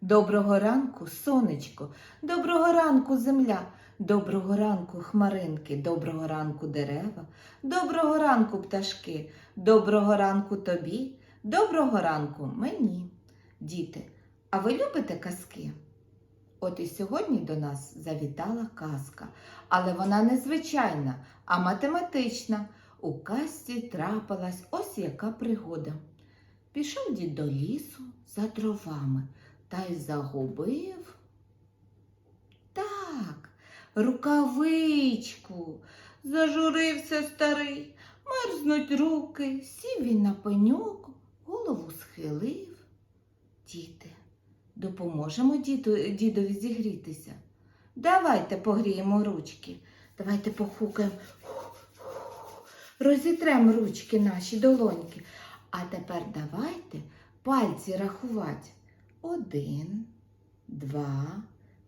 Доброго ранку, сонечко, доброго ранку, земля, доброго ранку, хмаринки, доброго ранку, дерева, доброго ранку, пташки, доброго ранку тобі, доброго ранку мені. Діти, а ви любите казки? От і сьогодні до нас завітала казка, але вона не звичайна, а математична. У казці трапилась ось яка пригода. Пішов дід до лісу за дровами та й загубив. Так, рукавичку. Зажурився старий, мерзнуть руки, сів він на пеньок, голову схилив. Діти, допоможемо діду, дідові зігрітися. Давайте погріємо ручки. Давайте похукаємо. Розітремо ручки наші долоньки. А тепер давайте пальці рахувати. Один, два,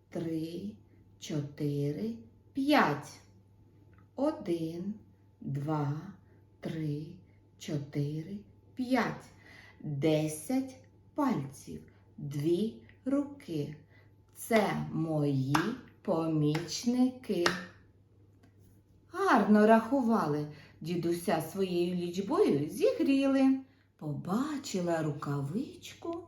три, чотири, п'ять. Один, два, три, чотири, п'ять. Десять пальців. Дві руки. Це мої помічники. Гарно рахували. Дідуся своєю лічбою зігріли. Побачила рукавичку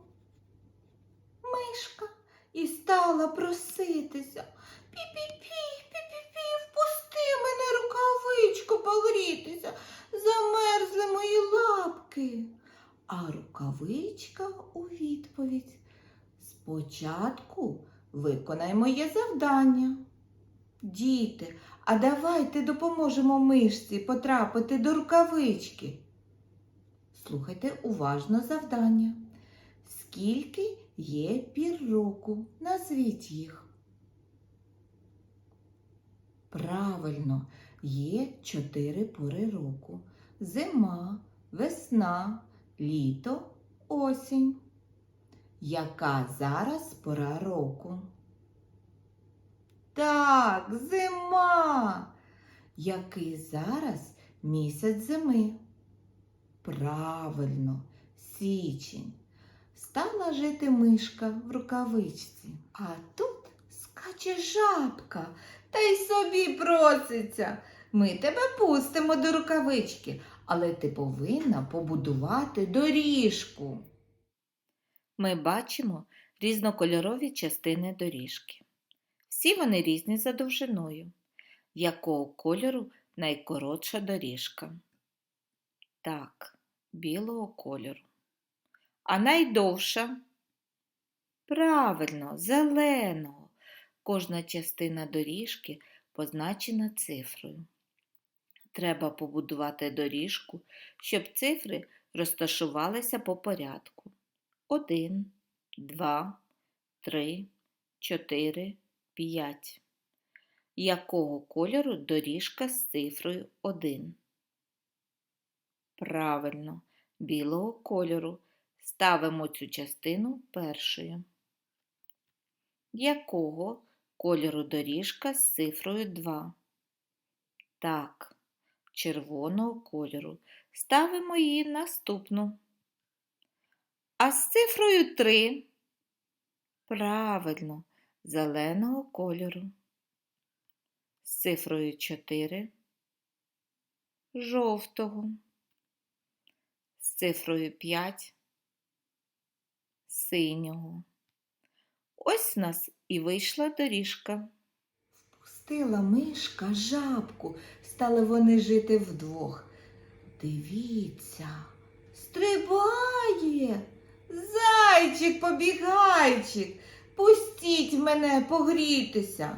мишка і стала проситися. Пі-пі-пі, пі-пі-пі, впусти мене рукавичку погрітися. Замерзли мої лапки. А рукавичка у відповідь. Спочатку виконай моє завдання. Діти, а давайте допоможемо мишці потрапити до рукавички. Слухайте уважно завдання. Скільки є пір року? Назвіть їх. Правильно, є чотири пори року. Зима, весна, літо, осінь. Яка зараз пора року? Так, зима. Який зараз місяць зими? Правильно, січень. Стала жити мишка в рукавичці, а тут скаче жабка та й собі проситься. Ми тебе пустимо до рукавички, але ти повинна побудувати доріжку. Ми бачимо різнокольорові частини доріжки. Всі вони різні за довжиною. Якого кольору найкоротша доріжка? Так, білого кольору. А найдовша? Правильно, зеленого. Кожна частина доріжки позначена цифрою. Треба побудувати доріжку, щоб цифри розташувалися по порядку. Один, два, три, чотири, п'ять. Якого кольору доріжка з цифрою 1? Правильно, білого кольору. Ставимо цю частину першою. Якого кольору доріжка з цифрою 2? Так, червоного кольору. Ставимо її наступну. А з цифрою 3? Правильно, зеленого кольору. З цифрою 4 жовтого. З цифрою 5 синього. Ось нас і вийшла доріжка. Впустила мишка жабку, стали вони жити вдвох. Дивіться, стрибає, зайчик побігайчик, пустіть мене погрітися.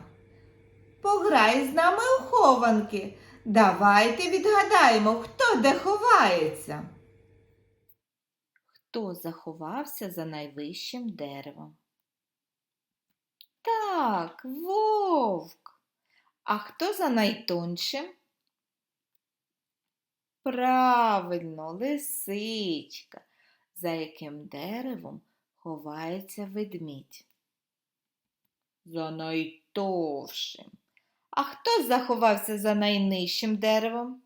Пограй з нами у хованки. Давайте відгадаємо, хто де ховається. Хто заховався за найвищим деревом? Так, вовк. А хто за найтоншим? Правильно, лисичка, за яким деревом ховається ведмідь. За найтовшим. А хто заховався за найнижчим деревом?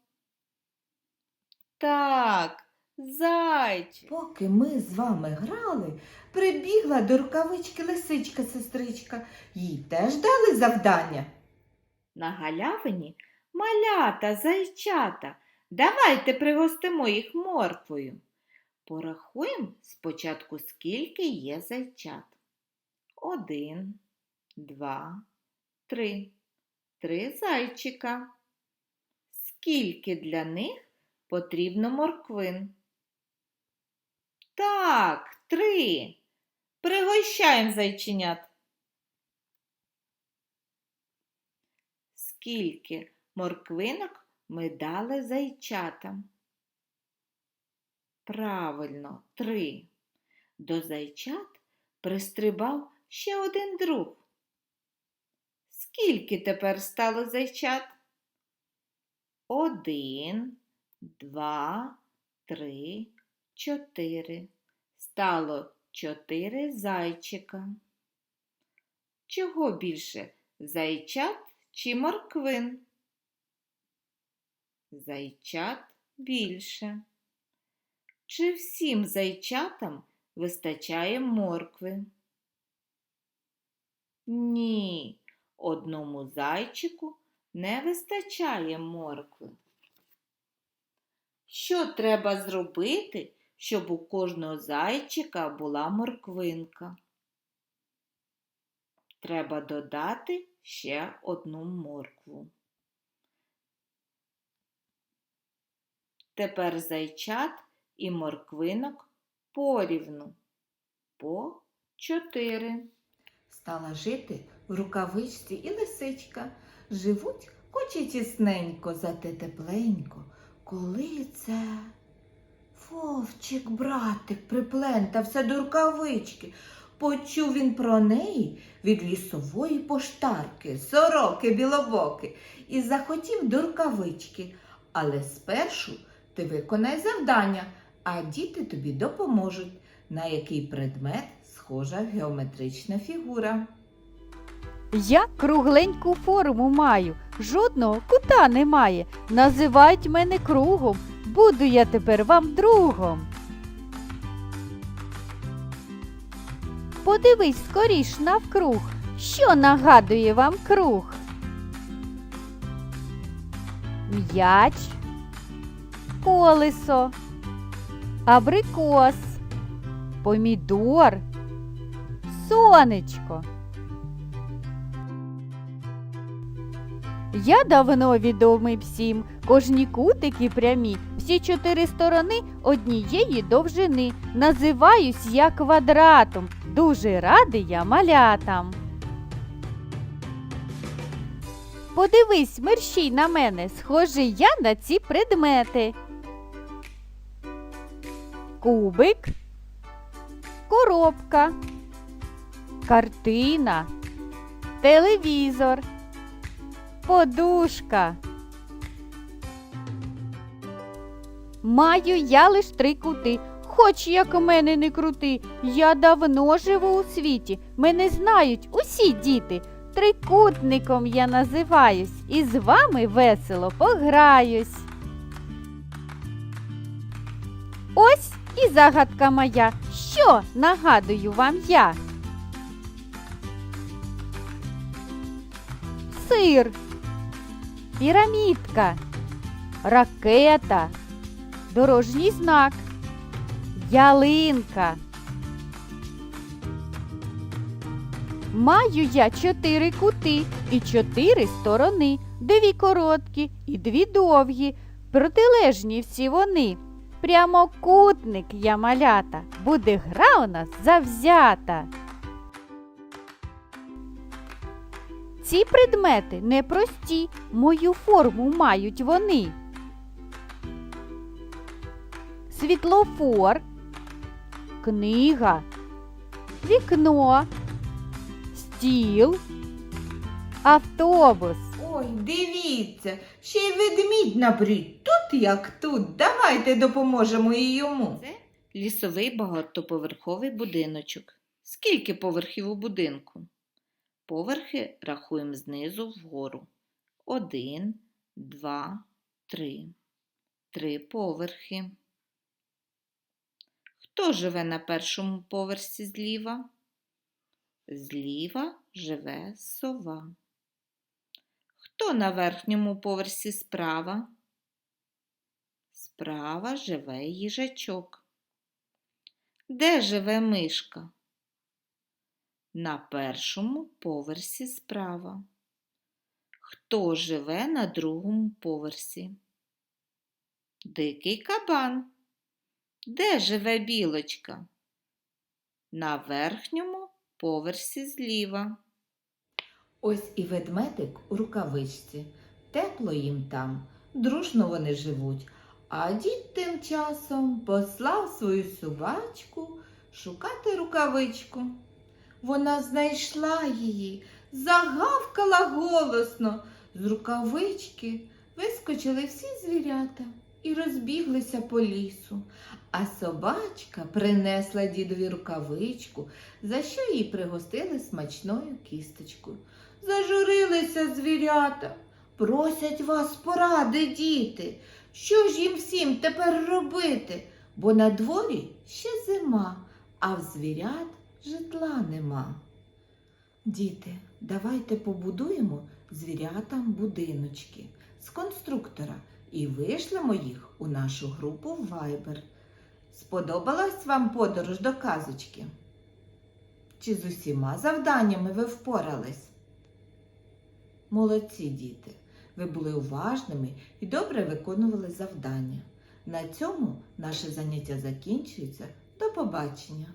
Так, зайчик. Поки ми з вами грали, прибігла до рукавички лисичка сестричка. Їй теж дали завдання. На галявині малята, зайчата. Давайте пригостимо їх морквою. Порахуємо спочатку, скільки є зайчат. Один, два, три. Три зайчика. Скільки для них потрібно морквин? Так, три. Пригощаємо зайченят. Скільки морквинок ми дали зайчатам? Правильно, три. До зайчат пристрибав ще один друг. Скільки тепер стало зайчат? Один, два, три, чотири. Стало чотири зайчика. Чого більше? Зайчат чи морквин? Зайчат більше. Чи всім зайчатам вистачає моркви? Ні, одному зайчику не вистачає моркви. Що треба зробити, щоб у кожного зайчика була морквинка? Треба додати ще одну моркву. Тепер зайчат і морквинок порівну по чотири. Стала жити в рукавичці і лисичка. Живуть хоч і тісненько, зате тепленько. Коли це вовчик, братик, приплентався до рукавички. Почув він про неї від лісової поштарки, сороки білобоки, і захотів до рукавички. Але спершу ти виконай завдання, а діти тобі допоможуть, на який предмет схожа геометрична фігура. Я кругленьку форму маю, жодного кута немає. Називають мене кругом, буду я тепер вам другом. Подивись скоріш навкруг, що нагадує вам круг. М'яч, колесо, абрикос, помідор, сонечко. Я давно відомий всім, кожні кутики прямі, всі чотири сторони однієї довжини. Називаюсь я квадратом, дуже радий я малятам. Подивись, мерщій на мене, схожий я на ці предмети. Кубик, коробка, картина, телевізор подушка. Маю я лиш три кути, хоч як мене не крути. Я давно живу у світі, мене знають усі діти. Трикутником я називаюсь і з вами весело пограюсь. Ось і загадка моя, що нагадую вам я. Сир пірамідка, ракета, дорожній знак, ялинка. Маю я чотири кути і чотири сторони, дві короткі і дві довгі, протилежні всі вони. Прямокутник я малята, буде гра у нас завзята. Ці предмети непрості, мою форму мають вони. Світлофор, книга, вікно, стіл, автобус. Ой, дивіться, ще й ведмідь на. Тут як тут. Давайте допоможемо і йому. Це лісовий багатоповерховий будиночок. Скільки поверхів у будинку? Поверхи рахуємо знизу вгору. Один, два, три. Три поверхи. Хто живе на першому поверсі зліва? Зліва живе сова. Хто на верхньому поверсі справа? Справа живе їжачок. Де живе мишка? На першому поверсі справа. Хто живе на другому поверсі? Дикий кабан. Де живе білочка? На верхньому поверсі зліва. Ось і ведмедик у рукавичці. Тепло їм там, дружно вони живуть. А дід тим часом послав свою собачку шукати рукавичку. Вона знайшла її, загавкала голосно. З рукавички вискочили всі звірята і розбіглися по лісу. А собачка принесла дідові рукавичку, за що їй пригостили смачною кісточкою. Зажурилися звірята, просять вас поради, діти. Що ж їм всім тепер робити? Бо на дворі ще зима, а в звірят житла нема. Діти, давайте побудуємо звірятам будиночки з конструктора і вишлемо їх у нашу групу Viber. Сподобалась вам подорож до казочки? Чи з усіма завданнями ви впорались? Молодці діти! Ви були уважними і добре виконували завдання. На цьому наше заняття закінчується. До побачення!